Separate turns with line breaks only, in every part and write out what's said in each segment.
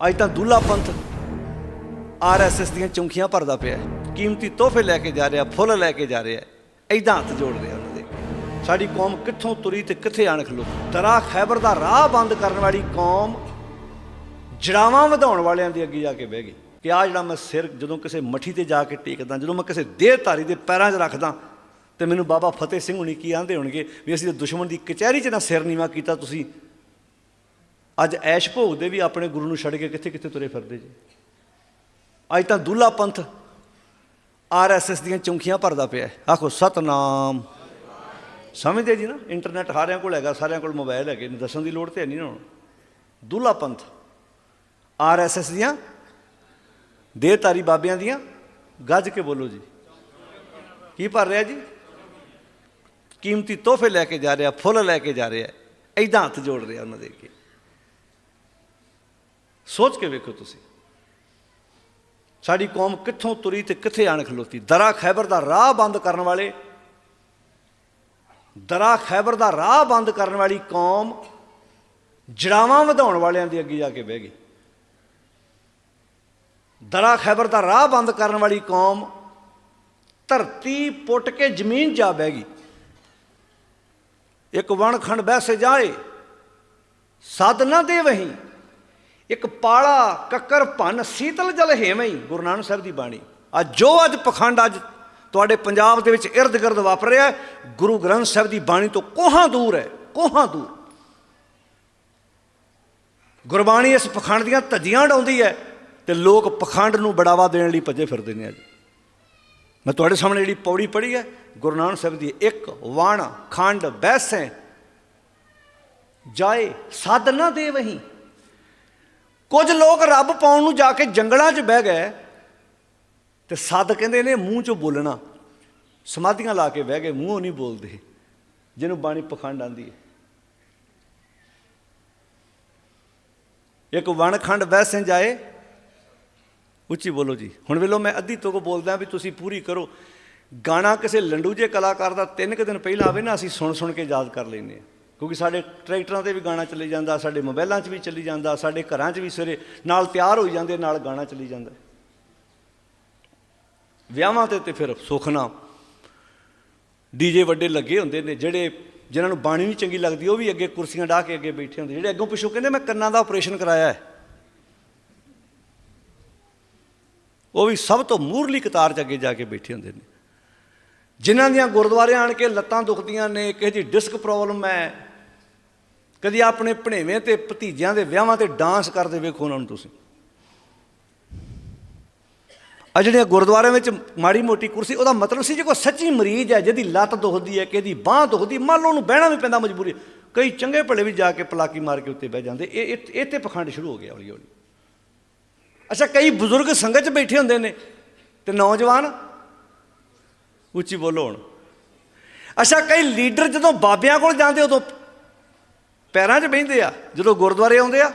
ਅੱਜ ਤਾਂ ਦੁੱਲਾ ਪੰਥ ਆਰਐਸਐਸ ਦੀਆਂ ਚੌਂਕੀਆਂ ਭਰਦਾ ਪਿਆ ਕੀਮਤੀ ਤੋਹਫੇ ਲੈ ਕੇ ਜਾ ਰਿਹਾ, ਫੁੱਲ ਲੈ ਕੇ ਜਾ ਰਿਹਾ ਐਦਾਂ ਹੱਥ ਜੋੜ ਰਿਹਾ ਉਹਨਾਂ ਦੇ। ਸਾਡੀ ਕੌਮ ਕਿੱਥੋਂ ਤੁਰੀ ਤੇ ਕਿੱਥੇ ਆਣ ਖਲੋ? ਤਰਾ ਖੈਬਰ ਦਾ ਰਾਹ ਬੰਦ ਕਰਨ ਵਾਲੀ ਕੌਮ ਜੜਾਵਾਂ ਵਧਾਉਣ ਵਾਲਿਆਂ ਦੇ ਅੱਗੇ ਜਾ ਕੇ ਬਹਿ ਗਈ ਕਿ ਆ ਜਿਹੜਾ ਮੈਂ ਸਿਰ ਜਦੋਂ ਕਿਸੇ ਮੱਠੀ ਤੇ ਜਾ ਕੇ ਟੇਕਦਾ, ਜਦੋਂ ਮੈਂ ਕਿਸੇ ਦੇਹ ਧਾਰੀ ਦੇ ਪੈਰਾਂ 'ਚ ਰੱਖਦਾ, ਤੇ ਮੈਨੂੰ ਬਾਬਾ ਫਤਿਹ ਸਿੰਘ ਹੁਣੀ ਕੀ ਆਂਦੇ ਹੋਣਗੇ ਵੀ ਅਸੀਂ ਦੁਸ਼ਮਣ ਦੀ ਕਚਹਿਰੀ 'ਚ ਨਾ ਸਿਰ ਨੀਵਾ ਕੀਤਾ, ਤੁਸੀਂ ਅੱਜ ਐਸ਼ ਭੋਗ ਦੇ ਵੀ ਆਪਣੇ ਗੁਰੂ ਨੂੰ ਛੱਡ ਕੇ ਕਿੱਥੇ ਕਿੱਥੇ ਤੁਰੇ ਫਿਰਦੇ ਜੀ? ਅੱਜ ਤਾਂ ਦੁੱਲਾ ਪੰਥ ਆਰਐਸਐਸ ਦੀਆਂ ਚੌਂਕੀਆਂ ਭਰਦਾ ਪਿਆ ਆਖੋ, ਸਤਨਾਮ। ਸਮਝਦੇ ਜੀ ਨਾ? ਇੰਟਰਨੈਟ ਸਾਰਿਆਂ ਕੋਲ ਹੈਗਾ, ਸਾਰਿਆਂ ਕੋਲ ਮੋਬਾਈਲ ਹੈਗੇ ਨੇ, ਦੱਸਣ ਦੀ ਲੋੜ ਤੇ ਹੈ ਨਹੀਂ ਨਾ ਹੁਣ। ਦੁੱਲਾ ਪੰਥ ਆਰਐਸਐਸ ਦੀਆਂ, ਦੇਹਧਾਰੀ ਬਾਬਿਆਂ ਦੀਆਂ, ਗੱਜ ਕੇ ਬੋਲੋ ਜੀ। ਕੀ ਭਰ ਰਿਹਾ ਜੀ? ਕੀਮਤੀ ਤੋਹਫੇ ਲੈ ਕੇ ਜਾ ਰਿਹਾ, ਫੁੱਲ ਲੈ ਕੇ ਜਾ ਰਿਹਾ ਐਦਾਂ ਹੱਥ ਜੋੜ ਰਿਹਾ ਉਹਨਾਂ ਦੇ ਕੇ ਸੋਚ ਕੇ ਵੇਖੋ ਤੁਸੀਂ। ਸਾਡੀ ਕੌਮ ਕਿੱਥੋਂ ਤੁਰੀ ਤੇ ਕਿੱਥੇ ਆਣ ਖਲੋਤੀ? ਦਰਾ ਖੈਬਰ ਦਾ ਰਾਹ ਬੰਦ ਕਰਨ ਵਾਲੇ, ਦਰਾ ਖੈਬਰ ਦਾ ਰਾਹ ਬੰਦ ਕਰਨ ਵਾਲੀ ਕੌਮ ਜੜਾਵਾਂ ਵਧਾਉਣ ਵਾਲਿਆਂ ਦੇ ਅੱਗੇ ਜਾ ਕੇ ਬਹਿ ਗਈ। ਦਰਾ ਖੈਬਰ ਦਾ ਰਾਹ ਬੰਦ ਕਰਨ ਵਾਲੀ ਕੌਮ ਧਰਤੀ ਪੁੱਟ ਕੇ ਜ਼ਮੀਨ ਜਾ ਬਹਿ ਗਈ। ਇੱਕ ਵਣਖੰਡ ਬਹਿਸੇ ਜਾਏ ਸਦ ਨਾ ਦੇ ਵਹੀਂ ਇੱਕ ਪਾਲਾ ਕੱਕਰ ਭੰਨ ਸੀਤਲ ਜਲ ਹੇਵਈ, ਗੁਰੂ ਨਾਨਕ ਸਾਹਿਬ ਦੀ ਬਾਣੀ। ਅੱਜ ਜੋ ਅੱਜ ਪਖੰਡ ਅੱਜ ਤੁਹਾਡੇ ਪੰਜਾਬ ਦੇ ਵਿੱਚ ird-gird ਵਾਪਰ ਰਿਹਾ ਗੁਰੂ ਗ੍ਰੰਥ ਸਾਹਿਬ ਦੀ ਬਾਣੀ ਤੋਂ ਕੋਹਾਂ ਦੂਰ ਹੈ, ਕੋਹਾਂ ਦੂਰ। ਗੁਰਬਾਣੀ ਇਸ ਪਖੰਡ ਦੀਆਂ ਧੱਜੀਆਂ ਡਾਉਂਦੀ ਹੈ ਤੇ ਲੋਕ ਪਖੰਡ ਨੂੰ ਬੜਾਵਾ ਦੇਣ ਲਈ ਭੱਜੇ ਫਿਰਦੇ ਨੇ ਅੱਜ। ਮੈਂ ਤੁਹਾਡੇ ਸਾਹਮਣੇ ਜਿਹੜੀ ਪੌੜੀ ਪੜ੍ਹੀ ਹੈ, ਗੁਰੂ ਨਾਨਕ ਸਾਹਿਬ ਦੀ ਇੱਕ ਵਾਣ, ਖੰਡ ਬੈਸੈ ਜਾਏ ਸਦ ਨਾ ਦੇ ਵਹੀਂ ਕੁਝ ਲੋਕ ਰੱਬ ਪਾਉਣ ਨੂੰ ਜਾ ਕੇ ਜੰਗਲਾਂ 'ਚ ਬਹਿ ਗਏ ਤੇ ਸੱਦ ਕਹਿੰਦੇ ਨੇ ਮੂੰਹ 'ਚੋਂ ਬੋਲਣਾ। ਸਮਾਧੀਆਂ ਲਾ ਕੇ ਬਹਿ ਗਏ, ਮੂੰਹੋਂ ਨਹੀਂ ਬੋਲਦੇ। ਜਿਹਨੂੰ ਬਾਣੀ ਪਖੰਡ ਆਂਦੀ ਹੈ। ਇੱਕ ਵਣਖੰਡ ਵੈਸੇ ਜਾਏ, ਉੱਚੀ ਬੋਲੋ ਜੀ। ਹੁਣ ਵੇਲੋ ਮੈਂ ਅੱਧੀ ਤੋਂ ਕੋ ਬੋਲਦਾ ਵੀ ਤੁਸੀਂ ਪੂਰੀ ਕਰੋ। ਗਾਣਾ ਕਿਸੇ ਲੰਡੂ ਜੇ ਕਲਾਕਾਰ ਦਾ ਤਿੰਨ ਕੁ ਦਿਨ ਪਹਿਲਾਂ ਆਵੇ ਨਾ, ਅਸੀਂ ਸੁਣ ਸੁਣ ਕੇ ਯਾਦ ਕਰ ਲੈਂਦੇ ਹਾਂ। ਕਿਉਂਕਿ ਸਾਡੇ ਟਰੈਕਟਰਾਂ ਤੇ ਵੀ ਗਾਣਾ ਚੱਲੀ ਜਾਂਦਾ, ਸਾਡੇ ਮੋਬਾਈਲਾਂ 'ਚ ਵੀ ਚੱਲੀ ਜਾਂਦਾ, ਸਾਡੇ ਘਰਾਂ 'ਚ ਵੀ ਸਵੇਰੇ ਨਾਲ ਤਿਆਰ ਹੋਈ ਜਾਂਦੇ, ਨਾਲ ਗਾਣਾ ਚੱਲੀ ਜਾਂਦਾ। ਵਿਆਹਾਂ ਤੇ ਤੇ ਫਿਰ ਸੁਖਨਾ ਡੀਜੇ ਵੱਡੇ ਲੱਗੇ ਹੁੰਦੇ ਨੇ, ਜਿਹੜੇ ਜਿਨ੍ਹਾਂ ਨੂੰ ਬਾਣੀ ਨਹੀਂ ਚੰਗੀ ਲੱਗਦੀ, ਉਹ ਵੀ ਅੱਗੇ ਕੁਰਸੀਆਂ ਢਾ ਕੇ ਅੱਗੇ ਬੈਠੇ ਹੁੰਦੇ। ਜਿਹੜੇ ਅੱਗੋਂ ਪਿੱਛੋਂ ਕਹਿੰਦੇ, ਮੈਂ ਕੰਨਾਂ ਦਾ ਆਪਰੇਸ਼ਨ ਕਰਾਇਆ ਹੈ। ਉਹ ਵੀ ਸਭ ਤੋਂ ਮੂਰਲੀ ਕਤਾਰ 'ਚ ਅੱਗੇ ਜਾ ਕੇ ਬੈਠੇ ਹੁੰਦੇ ਨੇ। ਜਿਨ੍ਹਾਂ ਦੀਆਂ ਗੁਰਦੁਆਰੇ ਆਣ ਕੇ ਲੱਤਾਂ ਦੁਖਦੀਆਂ ਨੇ, ਕਿਸੇ ਦੀ ਡਿਸਕ ਪ੍ਰੋਬਲਮ ਹੈ ਕਦੀ ਆਪਣੇ ਭਣੇਵੇਂ ਤੇ ਭਤੀਜਿਆਂ ਦੇ ਵਿਆਹਾਂ ਤੇ ਡਾਂਸ ਕਰਦੇ ਵੇਖੋ ਉਹਨਾਂ ਨੂੰ ਤੁਸੀਂ। ਆ ਜਿਹੜੀਆਂ ਗੁਰਦੁਆਰਿਆਂ ਵਿੱਚ ਮਾੜੀ ਮੋਟੀ ਕੁਰਸੀ, ਉਹਦਾ ਮਤਲਬ ਸੀ ਜੇ ਕੋਈ ਸੱਚੀ ਮਰੀਜ਼ ਹੈ, ਜਿਹਦੀ ਲੱਤ ਦੁਖਦੀ ਹੈ, ਕਿਹਦੀ ਬਾਹ ਦੁਖਦੀ, ਮੰਨ ਲਓ ਉਹਨੂੰ ਬਹਿਣਾ ਵੀ ਪੈਂਦਾ ਮਜਬੂਰੀ। ਕਈ ਚੰਗੇ ਭਲੇ ਵੀ ਜਾ ਕੇ ਪਲਾਕੀ ਮਾਰ ਕੇ ਉੱਤੇ ਬਹਿ ਜਾਂਦੇ। ਇਹ ਇਹ ਇਹ ਪਖੰਡ ਸ਼ੁਰੂ ਹੋ ਗਿਆ ਹੌਲੀ ਹੌਲੀ ਅੱਛਾ, ਕਈ ਬਜ਼ੁਰਗ ਸੰਗਤ 'ਚ ਬੈਠੇ ਹੁੰਦੇ ਨੇ ਤੇ ਨੌਜਵਾਨ, ਉੱਚੀ ਬੋਲੋ ਹੁਣ। ਅੱਛਾ, ਕਈ ਲੀਡਰ ਜਦੋਂ ਬਾਬਿਆਂ ਕੋਲ ਜਾਂਦੇ, ਉਦੋਂ ਪੈਰਾਂ 'ਚ ਬਹਿੰਦੇ ਆ, ਜਦੋਂ ਗੁਰਦੁਆਰੇ ਆਉਂਦੇ ਆ,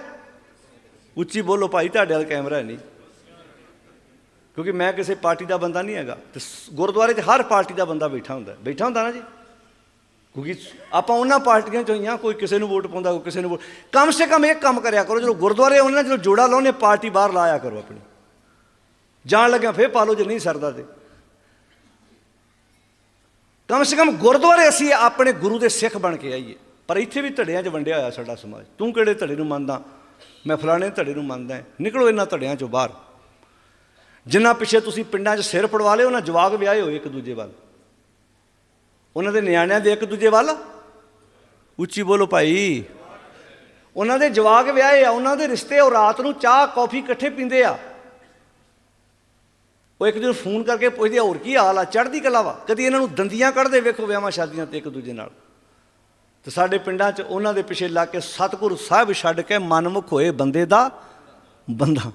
ਉੱਚੀ ਬੋਲੋ, ਭਾਈ, ਤੁਹਾਡੇ ਵਾਲ ਕੈਮਰਾ ਨਹੀਂ। ਕਿਉਂਕਿ ਮੈਂ ਕਿਸੇ ਪਾਰਟੀ ਦਾ ਬੰਦਾ ਨਹੀਂ ਹੈਗਾ ਤੇ ਗੁਰਦੁਆਰੇ 'ਚ ਹਰ ਪਾਰਟੀ ਦਾ ਬੰਦਾ ਬੈਠਾ ਹੁੰਦਾ ਬੈਠਾ ਹੁੰਦਾ ਨਾ ਜੀ। ਕਿਉਂਕਿ ਆਪਾਂ ਉਹਨਾਂ ਪਾਰਟੀਆਂ 'ਚੋਂ ਹੀ ਆ ਕੋਈ ਕਿਸੇ ਨੂੰ ਵੋਟ ਪਾਉਂਦਾ, ਕੋਈ ਕਿਸੇ ਨੂੰ ਵੋਟ, ਕਮ ਸੇ ਕਮ ਇੱਕ ਕੰਮ ਕਰਿਆ ਕਰੋ, ਜਦੋਂ ਗੁਰਦੁਆਰੇ ਆਉਂਦੇ ਨਾ ਜਦੋਂ ਜੋੜਾ ਲਾਉਨੇ ਪਾਰਟੀ ਬਾਹਰ ਲਾਇਆ ਕਰੋ ਆਪਣੀ। ਜਾਣ ਲੱਗਿਆ ਫੇਰ ਪਾ ਲਓ, ਜੇ ਨਹੀਂ ਸਰਦਾ ਤੇ। ਕਮ ਸੇ ਕਮ ਗੁਰਦੁਆਰੇ ਅਸੀਂ ਆਪਣੇ ਗੁਰੂ ਦੇ ਸਿੱਖ ਬਣ ਕੇ ਆਈਏ। ਪਰ ਇੱਥੇ ਵੀ ਧੜਿਆਂ 'ਚ ਵੰਡਿਆ ਹੋਇਆ ਸਾਡਾ ਸਮਾਜ। ਤੂੰ ਕਿਹੜੇ ਧੜੇ ਨੂੰ ਮੰਨਦਾ? ਮੈਂ ਫਲਾਣੇ ਧੜੇ ਨੂੰ ਮੰਨਦਾ ਨਿਕਲੋ ਇਹਨਾਂ ਧੜਿਆਂ 'ਚੋਂ ਬਾਹਰ। ਜਿੰਨਾ ਪਿੱਛੇ ਤੁਸੀਂ ਪਿੰਡਾਂ 'ਚ ਸਿਰ ਪੜਵਾ ਲਿਓ ਉਹਨਾਂ ਜਵਾਗ ਵਿਆਹੇ ਹੋਏ ਇੱਕ ਦੂਜੇ ਵੱਲ। ਉਹਨਾਂ ਦੇ ਨਿਆਣਿਆਂ ਦੇ ਇੱਕ ਦੂਜੇ ਵੱਲ? ਉੱਚੀ ਬੋਲੋ ਭਾਈ। ਉਹਨਾਂ ਦੇ ਜਵਾਗ ਵਿਆਹੇ ਆ, ਉਹਨਾਂ ਦੇ ਰਿਸ਼ਤੇ ਉਹ ਰਾਤ ਨੂੰ ਚਾਹ, ਕੌਫੀ ਇਕੱਠੇ ਪੀਂਦੇ ਆ। ਉਹ ਇੱਕ ਦੂਜੇ ਨੂੰ ਫੋਨ ਕਰਕੇ ਪੁੱਛਦੇ ਆ, ਹੋਰ ਕੀ ਹਾਲ ਆ? ਚੜ੍ਹਦੀ ਕਲਾ ਵਾ। ਕਦੀ ਇਹਨਾਂ ਨੂੰ ਦੰਦੀਆਂ ਕੱਢਦੇ ਵੇਖੋ ਵਿਆਹਾਂ ਸ਼ਾਦੀਆਂ ਤੇ ਇੱਕ ਦੂਜੇ ਨਾਲ। ਤੇ ਸਾਡੇ ਪਿੰਡਾਂ 'ਚ ਉਹਨਾਂ ਦੇ ਪਿੱਛੇ ਲਾ ਕੇ ਸਤਿਗੁਰੂ ਸਾਹਿਬ ਛੱਡ ਕੇ ਮਨਮੁਖ ਹੋਏ ਬੰਦੇ ਦਾ ਬੰਦਾ।